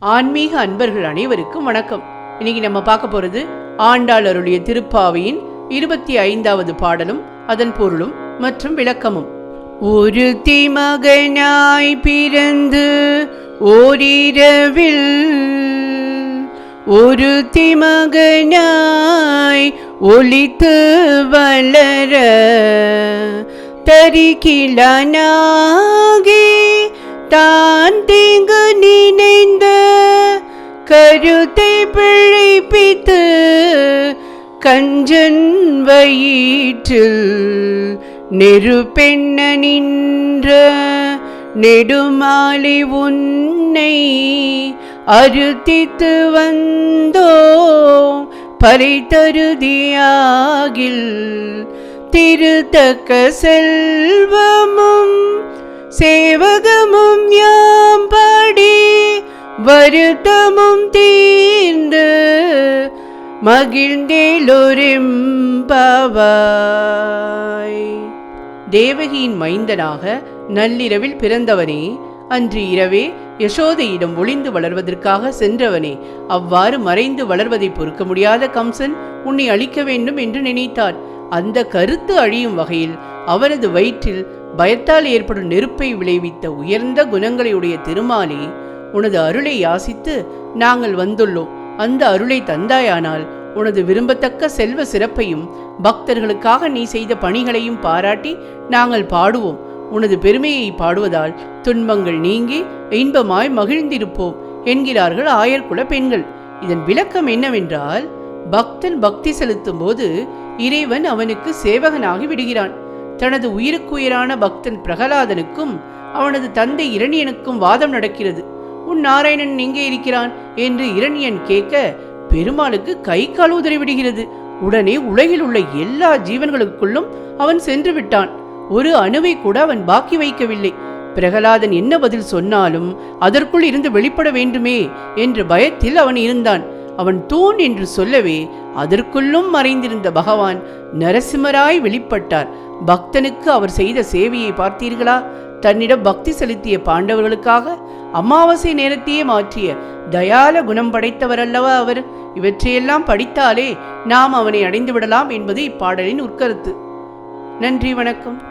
ஆன்மீக அன்பர்கள் அனைவருக்கும் வணக்கம். இன்னைக்கு நம்ம பார்க்க போறது ஆண்டாள் அருளிய திருப்பாவையின் இருபத்தி ஐந்தாவது பாடலும் அதன் பொருளும் மற்றும் விளக்கமும். ஒரு திமகனாய் பிறந்து ஓரிரவில் ஒரு திமகனாய் ஒளித்து வளர தரிக்கிலானாகி தான் தீங்கு நினைந்த கருத்தை பிழைப்பித்து கஞ்சன் வயிற்றில் நெருப்பெண்ண நின்ற நெடுமாலி உன்னை அறுத்தித்து வந்தோ பறைத்தருதியாகில் திருத்தக்க செல்வமும் சேவகமும் யாம் பாடி வருத்தமும் தீர்ந்து மகிழ்ந்தேலொரும்பவாய். தேவகியின் மைந்தனாக நள்ளிரவில் பிறந்தவனே அன்று இரவே யசோதையிடம் ஒளிந்து வளர்வதற்காக சென்றவனே அவ்வாறு மறைந்து வளர்வதை பொறுக்க முடியாத கம்சன் உன்னை அழிக்க வேண்டும் என்று நினைத்தான் அந்த கருத்து அழியும் வகையில் அவரது வயிற்றில் பயத்தால் ஏற்படும் நெருப்பை விளைவித்த உயர்ந்த குணங்களையுடைய திருமாலே உனது அருளை யாசித்து நாங்கள் வந்துள்ளோம். அந்த அருளை தந்தாயானால் உனது விரும்பத்தக்க செல்வ சிறப்பையும் பக்தர்களுக்காக நீ செய்த பணிகளையும் பாராட்டி நாங்கள் பாடுவோம். உனது பெருமையை பாடுவதால் துன்பங்கள் நீங்கி இன்பமாய் மகிழ்ந்திருப்போம் என்கிறார்கள் ஆயர்குல பெண்கள். இதன் விளக்கம் என்னவென்றால் பக்தன் பக்தி செலுத்தும் போது இறைவன் அவனுக்கு சேவகனாகி விடுகிறான். தனது உயிருக்குயிரான பக்தன் பிரகலாதனுக்கும் அவனது தந்தை இரணியனுக்கும் வாதம் நடக்கிறது. உன் நாராயணன் எங்கே இருக்கிறான் என்று இரணியன் கேட்க பெருமாளுக்கு கை கால் உதறி விடுகிறது உடனே உலகில் உள்ள எல்லா ஜீவன்களுக்குள்ளும் அவன் சென்று விட்டான். ஒரு அணுவை கூட அவன் பாக்கி வைக்கவில்லை. பிரகலாதன் என்ன பதில் சொன்னாலும் அதற்குள் இருந்து வெளிப்பட வேண்டுமே என்ற பயத்தில் அவன் இருந்தான். அவன் தூண் என்று சொல்லவே அதற்குள்ளும் மறைந்திருந்த பகவான் நரசிம்மராய் வெளிப்பட்டார். பக்தனுக்கு அவர் செய்த சேவையை பார்த்தீர்களா? தன்னிடம் பக்தி செலுத்திய பாண்டவர்களுக்காக அமாவாசை நேரத்தையே மாற்றிய தயால குணம் படைத்தவர் அல்லவா அவர்? இவற்றையெல்லாம் படித்தாலே நாம் அவனை அடைந்து விடலாம் என்பது இப்பாடலின் உட்கருத்து. நன்றி வணக்கம்.